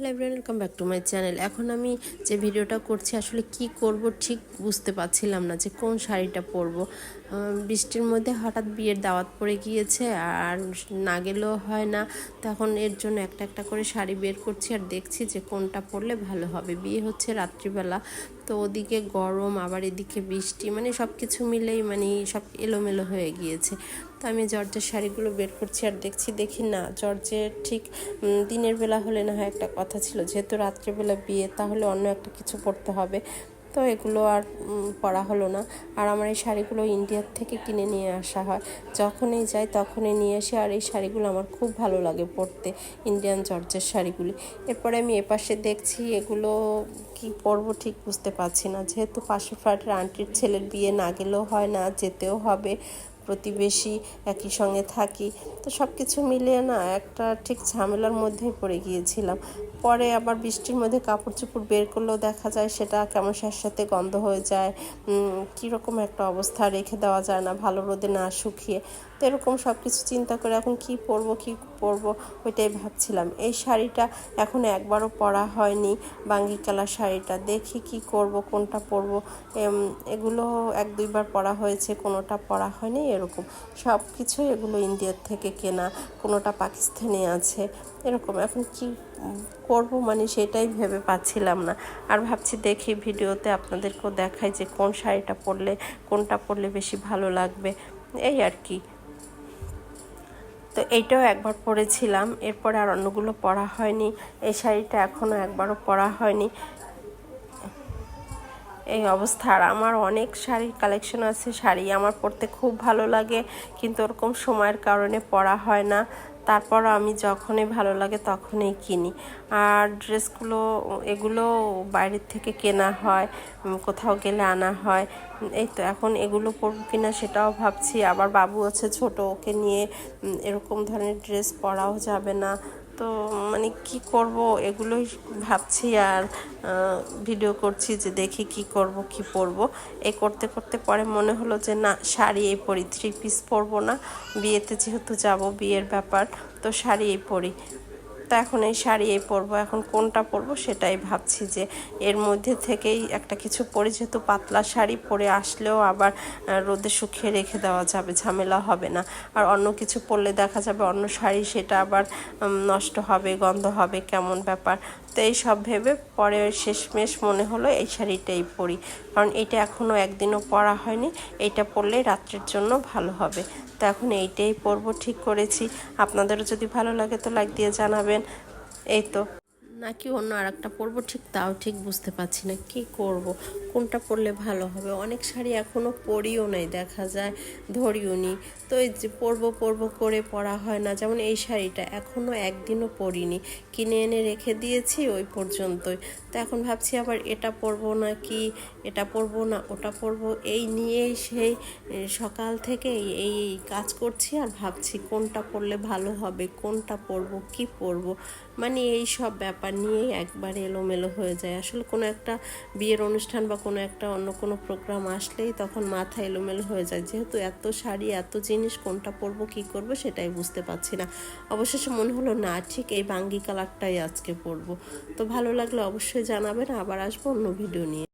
Hello everyone welcome back to my channel এখন আমি যে ভিডিওটা করছি, আসলে কি করব ঠিক বুঝতে পারছিলাম না যে কোন শাড়িটা পরব। বৃষ্টির মধ্যে হঠাৎ বিয়ের দাওয়াত পড়ে গিয়েছে, আর না গেলেও হয় না। তখন এর জন্য একটা একটা করে শাড়ি বের করছি আর দেখছি যে কোনটা পরলে ভালো হবে। বিয়ে হচ্ছে রাত্রিবেলা, তো ওদিকে গরম, আবার এদিকে বৃষ্টি মানে সব কিছু মিলেই মানে সব এলোমেলো হয়ে গিয়েছে। তো আমি জর্জের শাড়িগুলো বের করছি আর দেখছি, দেখি না, জর্জের ঠিক দিনের বেলা হলে না হয় একটা কথা ছিল, যেহেতু রাত্রেবেলা বিয়ে, তাহলে অন্য একটা কিছু পরতে হবে। তো এগুলো আর পরা হলো না। আর আমার এই শাড়িগুলো ইন্ডিয়ার থেকে কিনে নিয়ে আসা হয়। যখনই যাই তখনই নিয়ে আসি, আর এই শাড়িগুলো আমার খুব ভালো লাগে পরতে, ইন্ডিয়ান জর্জের শাড়িগুলি। এরপরে আমি এপাশে দেখছি এগুলো কি পরবো ঠিক বুঝতে পারছি না। যেহেতু পাশে ফ্ল্যাটের আন্টির ছেলের বিয়ে না গেলেও হয় না, যেতেও হবে। প্রতিবেশী একই সঙ্গে থাকি। তো সব কিছু মিলিয়ে না একটা ঠিক ঝামেলার মধ্যেই পড়ে গিয়েছিলাম। পরে আবার বৃষ্টির মধ্যে কাপড় চোপড় বের করলেও দেখা যায় সেটা কেমন সাথে গন্ধ হয়ে যায়। কীরকম একটা অবস্থা রেখে দেওয়া যায় না, ভালো রোদে না শুকিয়ে। তো এরকম সব কিছু চিন্তা করে এখন কি পরবো কি পরবো, ওইটাই ভাবছিলাম। এই শাড়িটা এখন একবারও পরা হয়নি, বাঙ্গি কালার শাড়িটা। দেখি কি করব, কোনটা পরবো। এগুলো এক দুইবার পরা হয়েছে, কোনোটা পরা হয়নি, এরকম। সব কিছুই এগুলো ইন্ডিয়ার থেকে কেনা, কোনোটা পাকিস্তানি আছে, এরকম। এখন কি করব মানে সেটাই ভেবে পাচ্ছিলাম না। আর ভাবছি দেখি ভিডিওতে আপনাদেরকেও দেখাই যে কোন শাড়িটা পরলে, কোনটা পরলে বেশি ভালো লাগবে। এই আর কি। তো এইটাও একবার পরেছিলাম এরপরে আর অন্যগুলো পরা হয়নি। এই শাড়িটা এখনও একবারও পরা হয়নি। এই অবস্থা, আর আমার অনেক শাড়ির কালেকশন আছে, শাড়ি আমার পরতে খুব ভালো লাগে, কিন্তু ওরকম সময়ের কারণে পরা হয় না। তারপর আমি যখনই ভালো লাগে তখনই কিনি। আর ড্রেসগুলো, এগুলো বাইরের থেকে কেনা হয় কোথাও গেলে আনা হয়। এই তো এখন এগুলো পরবো কিনা সেটাও ভাবছি। আবার বাবু আছে ছোট, ওকে নিয়ে এরকম ধরনের ড্রেস পরাও যাবে না। তো মানে কি করব এগুলোই ভাবছি আর ভিডিও করছি যে দেখি কি করব, কি পরব। এ করতে করতে পরে মনে হলো যে না, শাড়ি এই পরি থ্রি পিস পরবো না। বিয়েতে যেহেতু যাব, বিয়ের ব্যাপার, তো শাড়ি এই পরি। তো এখন এই শাড়ি এই পরবো, এখন কোনটা পরবো সেটাই ভাবছি যে এর মধ্যে থেকেই একটা কিছু পরে যেহেতু পাতলা শাড়ি পরে আসলেও আবার রোদে শুকিয়ে রেখে দেওয়া যাবে, ঝামেলা হবে না। আর অন্য কিছু পরলে দেখা যাবে অন্য শাড়ি সেটা আবার নষ্ট হবে, গন্ধ হবে, কেমন ব্যাপার। তো এই সব ভেবে পরে শেষমেশ মনে হলো এই শাড়িটাই পরি। কারণ এটা এখনও একদিনও পরা হয়নি এইটা পরলে রাত্রের জন্য ভালো হবে। তো এখন এইটাই পরবো, ঠিক করেছি। আপনাদেরও যদি ভালো লাগে তো লাইক দিয়ে জানাবেন। এই তো নাকি অন্য আর একটা পরবো? ঠিক তাও ঠিক বুঝতে পারছি না, কি করব? কোনটা পরলে ভালো হবে? অনেক শাড়ি এখনও পরিও নাই, দেখা যায়, ধরিও নি। তো এই যে পরবো পরবো করে পরা হয় না, যেমন এই শাড়িটা এখনও একদিনও পরিনি। কিনে এনে রেখে দিয়েছি ওই পর্যন্তই। তো এখন ভাবছি আবার এটা পরবো না কি, এটা পরবো না ওটা পরবো? এই নিয়েই সেই সকাল থেকে এই এই কাজ করছি আর ভাবছি কোনটা পরলে ভালো হবে, কোনটা পরবো, কি পরবো? মানে এই সব ব্যাপার নিয়েই একবারে এলোমেলো হয়ে যায়। আসলে কোনো একটা বিয়ের অনুষ্ঠান বা কোনো একটা অন্য কোনো প্রোগ্রাম আসলেই তখন মাথা এলোমেলো হয়ে যায়। যেহেতু এত শাড়ি, এত জিনিস, কোনটা পরবো, কি করব, সেটাই বুঝতে পারছি না। অবশেষে মনে হলো, না, ঠিক এই বাঙ্গি কালারটাই আজকে পরবো। তো ভালো লাগলে অবশ্যই জানাবেন। আবার আসব অন্য ভিডিও নিয়ে।